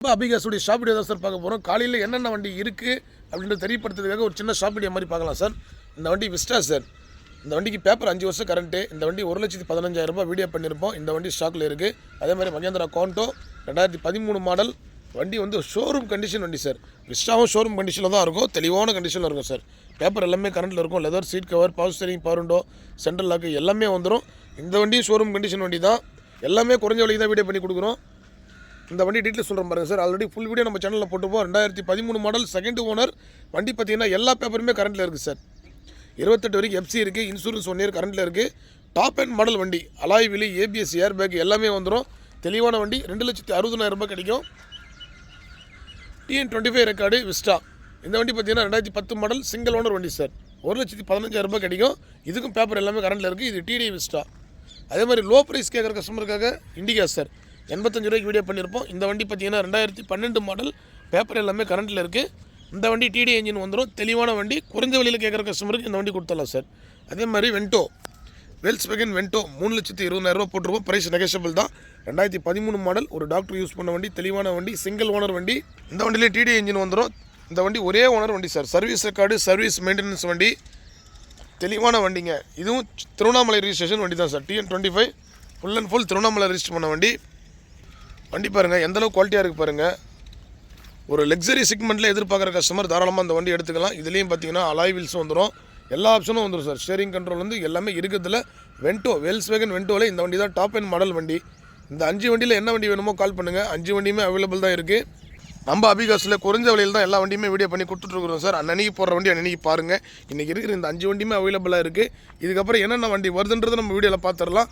இப்போ அபிகாஸுடைய shop video தான் சார் பார்க்க போகிறோம் காலையில் என்னென்ன வண்டி இருக்குது அப்படின்றது தெரியப்படுத்துறதுக்காக ஒரு சின்ன ஷாப் வீடியோ மாதிரி பார்க்கலாம் சார். இந்த வண்டி விஸ்டா சார். இந்த வண்டிக்கு பேப்பர் அஞ்சு வருஷம் கரண்ட்டு இந்த வண்டி ஒரு லட்சத்தி பதினஞ்சாயிரம் ரூபாய் வீடியோ பண்ணியிருப்போம். இந்த வண்டி ஸ்டாக்கில் இருக்குது அதே மாதிரி மகேந்திரா கான்டோ ரெண்டாயிரத்தி பதிமூணு மாடல் வண்டி வந்து ஷோரூம் கண்டிஷன் வண்டி சார். விஸ்டாவும் ஷோரூம் கண்டிஷனில் தான் இருக்கும். தெளிவான கண்டிஷனில் இருக்கும் சார். பேப்பர் எல்லாமே கரண்ட்டில் இருக்கும். Leather seat cover power steering power window central lock எல்லாமே வந்துடும் இந்த வண்டியும் ஷோரூம் கண்டிஷன் வண்டி தான். எல்லாமே குறைஞ்ச விலைக்கு தான் வீடியோ பண்ணி கொடுக்குறோம். இந்த வண்டி டீட்டெயில் சொல்கிறேன் பாருங்க சார் ஆல்ரெடி ஃபுல் வீடியோ நம்ம சேனலில் போட்டுப்போம் ரெண்டாயிரத்தி பதிமூணு மாடல் செகண்ட் ஓனர் வண்டி பார்த்தீங்கன்னா எல்லா பேப்பருமே கரண்ட்டில் இருக்குது சார் இருபத்தெட்டு வரைக்கும் எஃப்சி இருக்குது இன்சூரன்ஸ் ஒன் இயர் கரண்ட்டில் இருக்குது டாப் அண்ட் மாடல் வண்டி alloy wheel ABS air bag எல்லாமே வந்துடும் தெளிவான வண்டி ரெண்டு லட்சத்தி அறுபதாயிரம் ரூபாய் கிடைக்கும். TN twenty five record Vista இந்த வண்டி பார்த்தீங்கன்னா ரெண்டாயிரத்தி பத்து மாடல் சிங்கிள் ஓனர் வண்டி சார் ஒரு லட்சத்தி பதினஞ்சாயிரம் ரூபாய் கிடைக்கும். இதுக்கும் பேப்பர் எல்லாமே கரண்டில் இருக்குது இது டிடி விஸ்டா அதே மாதிரி லோ ப்ரைஸ் கேட்குற கஸ்டமருக்காக இண்டிகா சார் எண்பத்தஞ்சு ரூபாய்க்கு வீடியோ பண்ணியிருப்போம். இந்த வண்டி பார்த்தீங்கன்னா ரெண்டாயிரத்தி பன்னெண்டு மாடல் பேப்பர் எல்லாமே கரண்ட்டில் இருக்குது இந்த வண்டி டிடி என்ஜின் வந்துடும் தெளிவான வண்டி. குறைஞ்ச வழியில் கேட்குற கஸ்டமருக்கு இந்த வண்டி கொடுத்துடலாம் சார் அதே மாதிரி வென்டோ வெல்ஸ் வெகன் வென்டோ மூணு லட்சத்தி இருபதாயிரம் ரூபா போட்டிருப்போம் ப்ரைஸ் நெகஷபிள் தான். ரெண்டாயிரத்தி பதிமூணு மாடல் ஒரு டாக்டர் யூஸ் பண்ண வண்டி. தெளிவான வண்டி. சிங்கிள் ஓனர் வண்டி. இந்த வண்டியிலே டிடி என்ஜின் வந்துடும் இந்த வண்டி ஒரே ஓனர் வண்டி sir service record service maintenance வண்டி. தெளிவான வண்டிங்க. இதுவும் திருவண்ணாமலை ரிஜிஸ்ட்ரேஷன் வண்டி தான் sir TN twenty five full and full Tiruvannamalai register பண்ண வண்டி. வண்டி பாருங்கள் எந்தளவு குவாலிட்டியாக இருக்குது பாருங்கள் ஒரு லக்ஸரி செக்மெண்ட்டில் எதிர்பார்க்குற கஸ்டமர் தாராளமாக அந்த வண்டி எடுத்துக்கலாம். இதுலேயும் பார்த்தீங்கன்னா அலாய் வீல்ஸும் வந்துடும் எல்லா ஆப்ஷனும் வந்துடும் சார் ஸ்டேரிங் கண்ட்ரோல் வந்து எல்லாமே இருக்கிறதுல வென்டோ வெல்ஸ் வேகன் வென்டோவில் இந்த வண்டி தான் டாப் அண்ட் மாடல் வண்டி. இந்த அஞ்சு வண்டியில் என்ன வண்டி வேணுமோ கால் பண்ணுங்கள் அஞ்சு வண்டியுமே அவைலபிள் தான் இருக்குது நம்ம அபிகாஸில் குறைஞ்ச விலையில் தான் எல்லா வண்டியுமே வீடியோ பண்ணி கொடுத்துட்ருக்குறோம் சார் அன்னன்னைக்கு போடுற வண்டி அன்னன்னைக்கு பாருங்கள் இன்றைக்கி இருக்கிற இந்த அஞ்சு வண்டியுமே அவைலபிளாக இருக்குது இதுக்கப்புறம் என்னென்ன வண்டி வருதுன்றதை நம்ம வீடியோவில் பார்த்துடலாம்